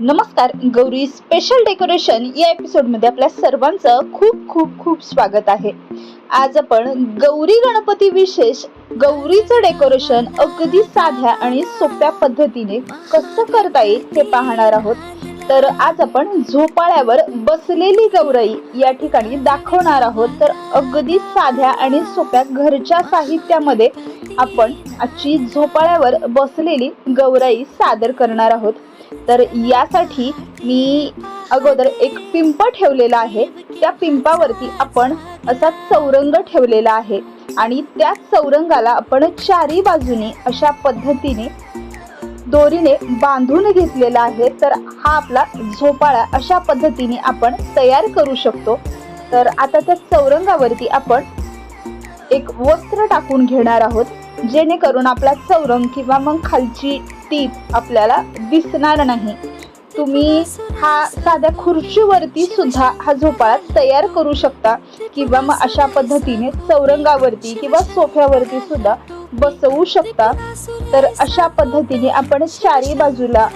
नमस्कार Gauri special decoration या एपिसोडमध्ये आपल्या सर्वांचं खूप खूप खूप स्वागत आहे. आज आपण गौरी गणपती विशेष गौरीचं डेकोरेशन अगदी साध्या आणि सोप्या पद्धतीने कसं करता येईल हे पाहणार आहोत. तर आज आपण झोपाळ्यावर बसलेली गौराई या ठिकाणी दाखवणार आहोत. तर अगदी साध्या आणि सोप्या घरच्या साहित्यामध्ये आपण आजची झोपाळ्यावर बसलेली गौराई सादर करणार आहोत. तर यासाठी मी अगोदर एक पिंप ठेवलेला आहे. त्या पिंपावरती आपण असा चौरंग ठेवलेला आहे आणि त्या चौरंगाला आपण चारी बाजूने अशा पद्धतीने दोरीने बांधून घेतलेला आहे. तर हा आपला झोपाळा अशा पद्धतीने आपण तयार करू शकतो. तर आता त्या चौरंगावरती आपण एक वस्त्र टाकून घेणार आहोत. जेणेकरून आपला चौरंग किंवा मग खालची टीप आपल्याला दिसणार नाही. तुम्ही हा साध्या खुर्चीवरती सुद्धा हा झोपाळा तयार करू शकता किंवा मग अशा पद्धतीने चौरंगावरती किंवा सोफ्यावरती सुद्धा बसवू शकता. तर अशा पद्धतीने आपण चारी बाजूला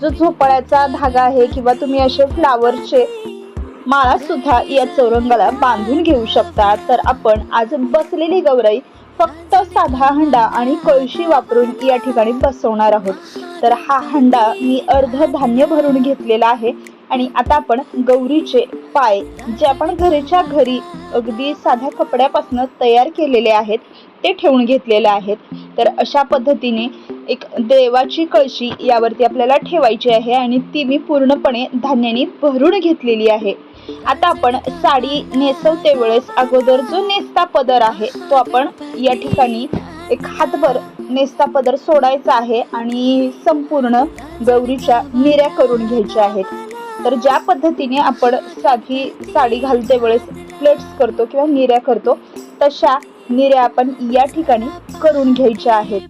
जो झोपाळ्याचा धागा आहे किंवा तुम्ही असे फ्लावरचे माळा सुद्धा या चौरंगाला बांधून घेऊ शकता. तर आपण आज बसलेली गौराई फक्त साधा हंडा आणि कळशी वापरून या ठिकाणी बसवणार आहोत. तर हा हंडा मी अर्ध धान्य भरून घेतलेला आहे आणि आता आपण गौरीचे पाय जे आपण घरीच्या घरी अगदी साध्या कपड्यापासून तयार केलेले आहेत ते ठेवून घेतलेले आहेत. तर अशा पद्धतीने एक देवाची कळशी यावरती आपल्याला ठेवायची आहे आणि ती मी पूर्णपणे धान्याने भरून घेतलेली आहे. आता आपण साडी नेसवते वेळेस अगोदर जो नेसता पदर आहे तो आपण या ठिकाणी एक हातभर नेसता पदर सोडायचा आहे आणि संपूर्ण गौरीच्या निऱ्या करून घ्यायच्या आहेत. तर ज्या पद्धतीने आपण साधी साडी घालते वेळेस प्लेट्स करतो किंवा निऱ्या करतो तशा निऱ्या आपण या ठिकाणी करून घ्यायच्या आहेत.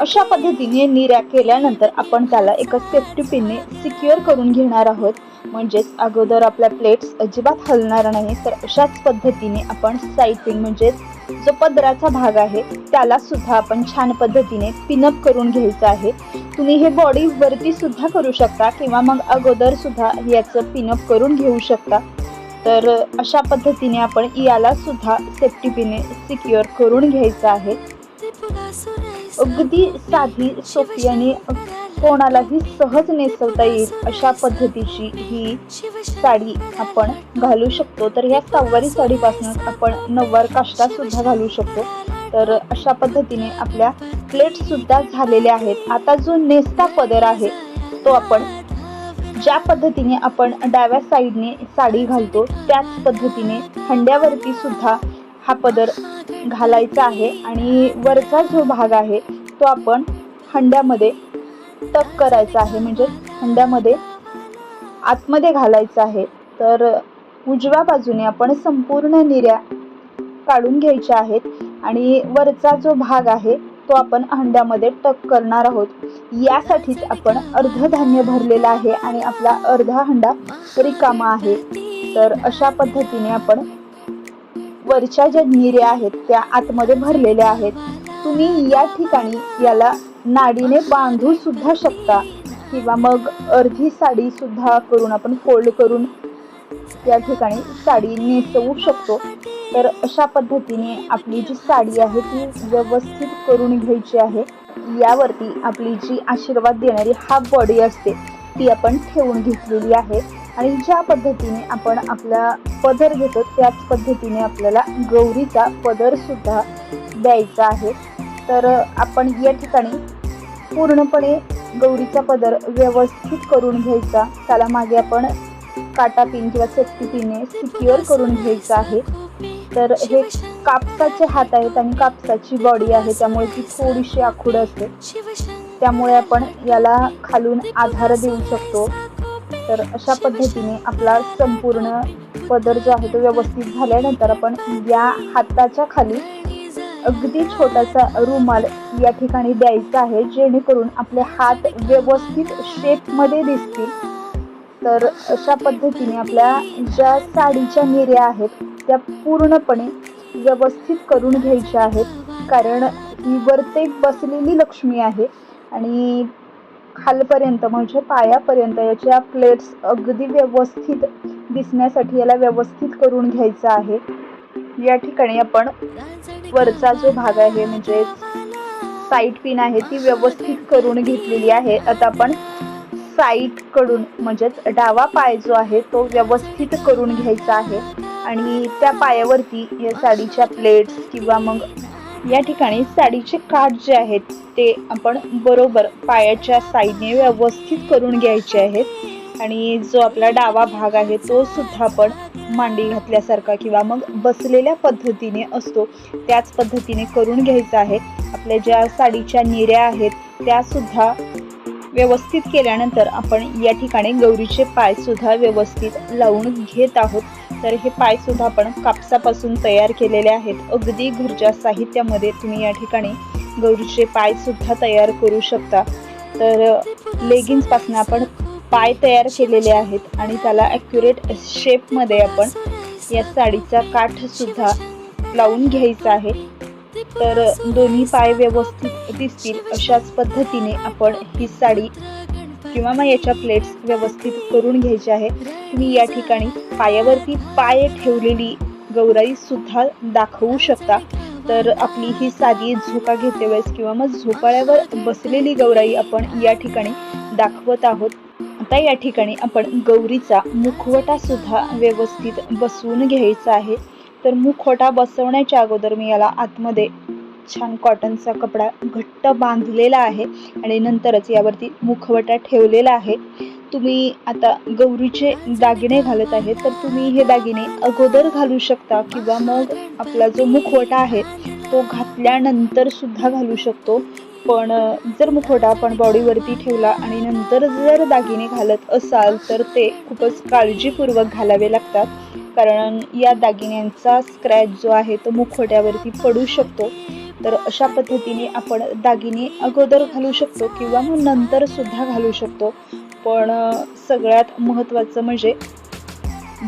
अशा पद्धतीने निर्या केल्यानंतर आपण त्याला एका सेफ्टी पिनने सिक्युअर करून घेणार आहोत. म्हणजेच अगोदर आपल्या प्लेट्स अजिबात हलणार नाही तर अशाच पद्धतीने आपण साईटिंग म्हणजेच जो पदराचा भाग आहे त्याला सुद्धा आपण छान पद्धतीने पिनअप करून घ्यायचं आहे. तुम्ही हे बॉडी वरती सुद्धा करू शकता किंवा मग अगोदर सुद्धा याचं पिनअप करून घेऊ शकता. तर अशा पद्धतीने आपण याला सुद्धा सेफ्टी पिने सिक्युअर करून घ्यायचं आहे. अगदी साधी सोपी आणि कोणालाही सहज नेसवता येईल अशा पद्धतीची ही साडी आपण घालू शकतो. तर ह्या सहावारी साडीपासून आपण नऊवार काष्टा सुद्धा घालू शकतो. तर अशा पद्धतीने आपल्या प्लेट सुद्धा झालेल्या आहेत. आता जो नेसता पदर आहे तो आपण ज्या पद्धतीने आपण डाव्या साईडने साडी घालतो त्याच पद्धतीने हंड्यावरती सुद्धा हा पदर घालायचा आहे आणि वरचा जो भाग आहे तो आपण हंड्यामध्ये टक करायचा आहे. म्हणजे हंड्यामध्ये आतमध्ये घालायचा आहे. तर उजव्या बाजूने आपण संपूर्ण निर्या काढून घ्यायच्या आहेत आणि वरचा जो भाग आहे तो आपण हंड्यामध्ये टक करणार आहोत. यासाठीच आपण अर्ध धान्य भरलेलं आहे आणि आपला अर्धा हंडा रिकामा आहे. तर अशा पद्धतीने आपण वरच्या ज्या निऱ्या आहेत त्या आतमध्ये भरलेल्या आहेत. तुम्ही या ठिकाणी याला नाडीने बांधू सुद्धा शकता किंवा मग अर्धी साडी सुद्धा करून आपण फोल्ड करून या ठिकाणी साडी नेसवू शकतो. तर अशा पद्धतीने आपली जी साडी आहे ती व्यवस्थित करून घ्यायची आहे. यावरती आपली जी आशीर्वाद देणारी हाफ बॉडी असते ती आपण ठेवून घेतलेली आहे. आणि ज्या पद्धतीने आपण आपला पदर घेतो त्याच पद्धतीने आपल्याला गौरीचा पदर सुद्धा द्यायचा आहे. तर आपण या ठिकाणी पूर्णपणे गौरीचा पदर व्यवस्थित करून घ्यायचा. त्याला मागे आपण काटा पिन किंवा सेफ्टी पिनने सिक्युअर करून घ्यायचं आहे. तर हे कापसाचे हात आहेत आणि कापसाची बॉडी आहे त्यामुळे ती थोडीशी आखूड असते. त्यामुळे आपण याला खालून आधार देऊ शकतो. तर अशा पद्धतीने आपला संपूर्ण पदर जो आहे तो व्यवस्थित झाल्यानंतर आपण या हाताच्या खाली अगदी छोटासा रुमाल या ठिकाणी द्यायचा आहे जेणेकरून आपले हात व्यवस्थित शेपमध्ये दिसतील. तर अशा पद्धतीने आपल्या ज्या साडीच्या निर्या आहेत त्या पूर्णपणे व्यवस्थित करून घ्यायच्या आहेत कारण ही वरते बसलेली लक्ष्मी आहे आणि खालपर्यंत म्हणजे पायापर्यंत याच्या प्लेट्स अगदी व्यवस्थित दिसण्यासाठी याला व्यवस्थित करून घ्यायचं आहे. या ठिकाणी आपण वरचा जो भाग आहे म्हणजे साईट पिन आहे ती व्यवस्थित करून घेतलेली आहे. आता आपण साईटकडून म्हणजेच डावा पाय जो आहे तो व्यवस्थित करून घ्यायचा आहे. आणि त्या पायावरती या साडीच्या प्लेट्स किंवा मग या ठिकाणी साडीचे काठ जे आहेत ते आपण बरोबर पायाच्या साईडने व्यवस्थित करून घ्यायचे आहेत. आणि जो आपला डावा भाग आहे तो सुद्धा आपण मांडी घातल्यासारखा किंवा मग बसलेल्या पद्धतीने असतो. त्याच पद्धतीने करून घ्यायचा आहे. आपल्या ज्या साडीच्या निऱ्या आहेत त्यासुद्धा व्यवस्थित केल्यानंतर आपण या ठिकाणी गौरीचे पाय सुद्धा व्यवस्थित लावून घेत आहोत. तर हे पाय सुद्धा आपण कापसापासून तयार केलेले आहेत. अगदी घरच्या साहित्यामध्ये तुम्ही या ठिकाणी गौरीचे पाय सुद्धा तयार करू शकता. तर लेगिन्सपासून आपण पाय तयार केलेले आहेत आणि त्याला ॲक्युरेट शेपमध्ये आपण या साडीचा काठ सुद्धा लावून घ्यायचा आहे. तर दोन्ही पाय व्यवस्थित दिसतील अशाच पद्धतीने आपण ही साडी किंवा मग याच्या प्लेट्स व्यवस्थित करून घ्यायच्या आहे. तुम्ही या ठिकाणी पायावरती पाय ठेवलेली गौराई सुद्धा दाखवू शकता. तर आपली ही साधी झोका घेते वेळेस किंवा मग झोपाळ्यावर बसलेली गौराई आपण या ठिकाणी दाखवत आहोत. आता या ठिकाणी आपण गौरीचा मुखवटा सुद्धा व्यवस्थित बसवून घ्यायचा आहे. तर मुखवटा बसवण्याच्या अगोदर मी याला आतमध्ये छान कॉटनचा कपडा घट्ट बांधलेला आहे आणि नंतरच यावरती मुखवटा ठेवलेला आहे. तुम्ही आता गौरीचे दागिने घालत आहे तर तुम्ही हे दागिने अगोदर घालू शकता किंवा मग आपला जो मुखवटा आहे तो घातल्यानंतर सुद्धा घालू शकतो. पण जर मुखवटा आपण बॉडीवरती ठेवला आणि नंतर जर दागिने घालत असाल तर ते खूपच काळजीपूर्वक घालावे लागतात. कारण या दागिन्यांचा स्क्रॅच जो आहे तो मुखवट्यावरती पडू शकतो. तर अशा पद्धतीने आपण दागिने अगोदर घालू शकतो किंवा मग नंतर सुद्धा घालू शकतो. पण सगळ्यात महत्त्वाचं म्हणजे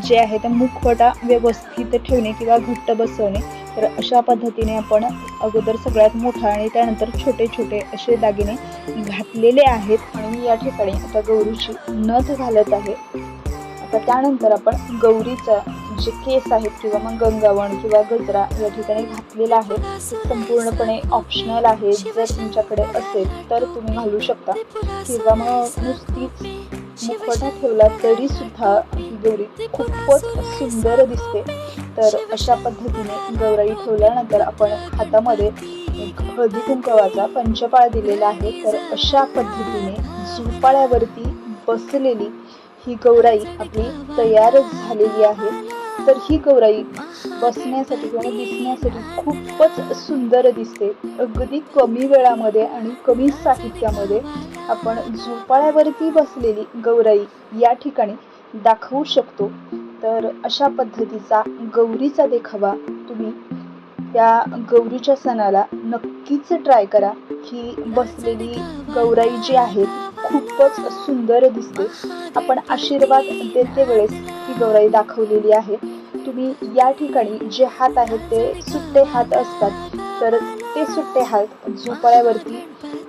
जे आहे ते मुखवटा व्यवस्थित ठेवणे किंवा घट्ट बसवणे. तर अशा पद्धतीने आपण अगोदर सगळ्यात मोठा आणि त्यानंतर छोटे छोटे असे दागिने घातलेले आहेत. आणि मी या ठिकाणी आता गौरीची नथ घालत आहे. आता त्यानंतर आपण गौरीचा जे केस आहेत किंवा मग गंगावण किंवा गजरा या ठिकाणी घातलेला आहे संपूर्णपणे ऑप्शनल आहे. जर तुमच्याकडे असेल तर तुम्ही घालू शकता. किंवा मग नुसतीच मुखवटा ठेवला तरी सुद्धा गौरी खूपच सुंदर दिसते. तर अशा पद्धतीने गौराई ठेवल्यानंतर आपण हातामध्ये हळदी कुंकवाचा पंचपाळ दिलेला आहे. तर अशा पद्धतीने झोपाळ्यावरती बसलेली ही गौराई आपली तयार झालेली आहे. तर ही गौराई बसण्यासाठी किंवा दिसण्यासाठी खूपच सुंदर दिसते. अगदी कमी वेळामध्ये आणि कमी साहित्यामध्ये आपण झोपाळ्यावरती बसलेली गौराई या ठिकाणी दाखवू शकतो. तर अशा पद्धतीचा गौरीचा देखावा तुम्ही त्या गौरीच्या सणाला नक्कीच ट्राय करा. ही बसलेली गौराई जी आहे खूपच सुंदर दिसते. आपण आशीर्वाद देते वेळेस ही गौराई दाखवलेली आहे. तुम्ही या ठिकाणी जे हात आहेत ते सुट्टे हात असतात तर ते सुट्टे हात झोपाळ्यावरती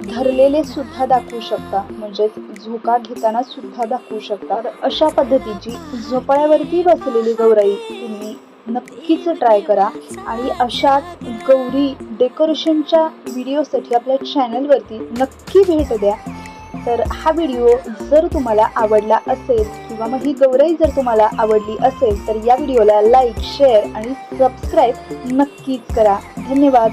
धरलेले सुद्धा दाखवू शकता. म्हणजेच झोका घेताना सुद्धा दाखवू शकता. तर अशा पद्धतीची झोपाळ्यावरती बसलेली गौराई तुम्ही नक्कीच ट्राय करा. आणि अशाच गौरी डेकोरेशनच्या व्हिडिओसाठी आपल्या चॅनलवरती नक्की भेट द्या. तर हा व्हिडिओ जर तुम्हाला आवडला असेल किंवा मग ही गौरई जर तुम्हाला आवडली असेल तर या व्हिडिओला लाईक शेअर आणि सबस्क्राईब नक्कीच करा. धन्यवाद.